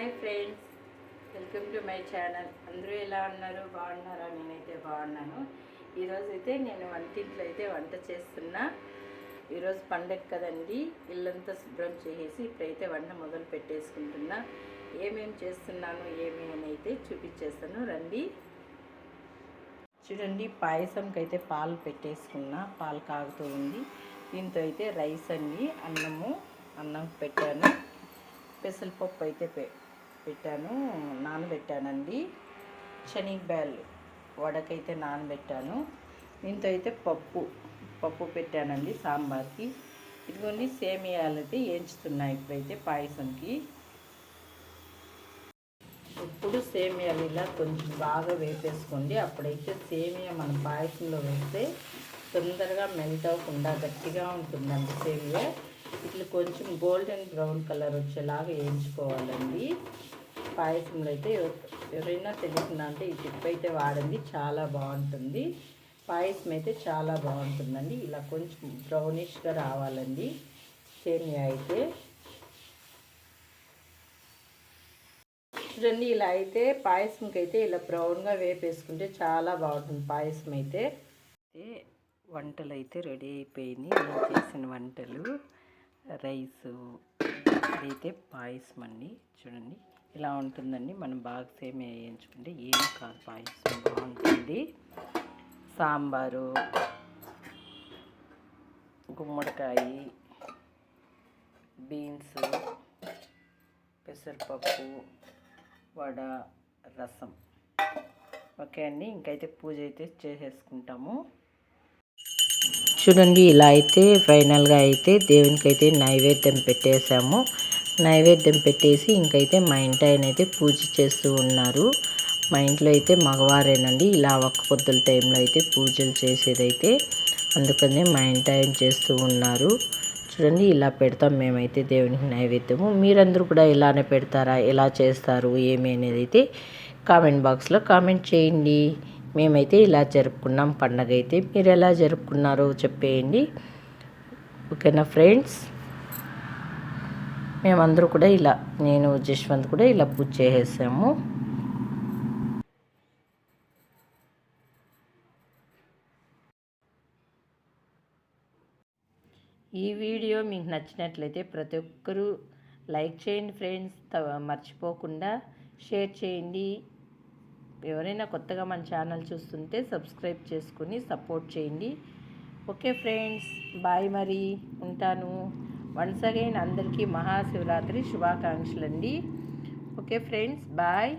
Hi friends welcome to my channel. అందరూ ఎలా ఉన్నారు? బాగున్నారా? నేనైతే బాగున్నాను. ఈరోజు అయితే నేను వంటింట్లో అయితే వంట చేస్తున్నా. ఈరోజు పండగ కదండి ఇల్లంతా శుభ్రం చేసేసి ఇప్పుడైతే వంట మొదలు పెట్టేసుకుంటున్నా. ఏమేమి చేస్తున్నాను ఏమి అని అయితే చూపించేస్తాను. రండి. చూడండి పాయసంకి అయితే పాలు పెట్టేసుకున్నా. పాలు కాగుతూ ఉంది. దీంతో అయితే రైస్ అండి అన్నము అన్నం పెట్టాను. పెసరపప్పు అయితే పె పెట్టాను నానబెట్టానండి. శనగబ్యాలు వడకైతే నానబెట్టాను. దీంతో అయితే పప్పు పప్పు పెట్టానండి సాంబార్కి. ఇదిగోండి సేమియాలు అయితే వేయించుతున్నాయి ఇప్పుడైతే పాయసంకి. ఇప్పుడు సేమియాలు ఇలా కొంచెం బాగా వేపేసుకోండి. అప్పుడైతే సేమియా మన పాయసంలో వేస్తే తొందరగా మెల్ట్ అవ్వకుండా గట్టిగా ఉంటుందండి సేమియా. ఇట్లా కొంచెం గోల్డెన్ బ్రౌన్ కలర్ వచ్చేలాగా వేయించుకోవాలండి. పాయసంలో అయితే ఎవరైనా తెలిసిందా అంటే ఈ టిప్ అయితే వాడండి చాలా బాగుంటుంది. పాయసం అయితే చాలా బాగుంటుందండి. ఇలా కొంచెం బ్రౌనిష్గా రావాలండి సేమియా అయితే. చూడండి ఇలా అయితే పాయసంకి అయితే ఇలా బ్రౌన్గా వేపేసుకుంటే చాలా బాగుంటుంది పాయసం అయితే అయితే వంటలు అయితే రెడీ అయిపోయినాయి నేను చేసిన వంటలు. రైసు ఇదైతే పాయసం అండి. చూడండి ఇలా ఉంటుందండి. మనం బాగా సేమ్ వేయించుకుంటే ఏం కాదు పాయసం. బాగుంటుంది. సాంబారు గుమ్మడికాయ బీన్స్ పెసరపప్పు వడ రసం. ఓకే అండి. ఇంకైతే పూజ అయితే చేసేసుకుంటాము. చూడండి ఇలా అయితే ఫైనల్గా అయితే దేవునికి అయితే నైవేద్యం పెట్టేశాము. నైవేద్యం పెట్టేసి ఇంకైతే మా ఇంటి ఆయన అయితే పూజ చేస్తూ ఉన్నారు. మా ఇంట్లో అయితే మగవారేనండి. ఇలా ఒక్క పొద్దుల టైంలో అయితే పూజలు చేసేదైతే అందుకనే మా ఇంటి ఆయన చేస్తూ ఉన్నారు. చూడండి ఇలా పెడతాం మేమైతే దేవునికి నైవేద్యము. మీరందరూ కూడా ఇలానే పెడతారా? ఎలా చేస్తారు? ఏమి అనేది అయితే కామెంట్ బాక్స్లో కామెంట్ చేయండి. మేమైతే ఇలా జరుపుకున్నాం. పండగ అయితే మీరు ఎలా జరుపుకున్నారో చెప్పేయండి. ఓకేనా ఫ్రెండ్స్? మేమందరూ కూడా ఇలా నేను జశ్వంత్ కూడా ఇలా పూజ చేసేసాము. ఈ వీడియో మీకు నచ్చినట్లయితే ప్రతి ఒక్కరూ లైక్ చేయండి ఫ్రెండ్స్. మర్చిపోకుండా షేర్ చేయండి. ఎవరైనా కొత్తగా మన ఛానల్ చూస్తుంటే సబ్స్క్రైబ్ చేసుకుని సపోర్ట్ చేయండి. ఓకే ఫ్రెండ్స్ బాయ్ మరి. ఉంటాను. వన్స్ అగైన్ అందరికీ మహాశివరాత్రి శుభాకాంక్షలు అండి ఓకే ఫ్రెండ్స్ బాయ్.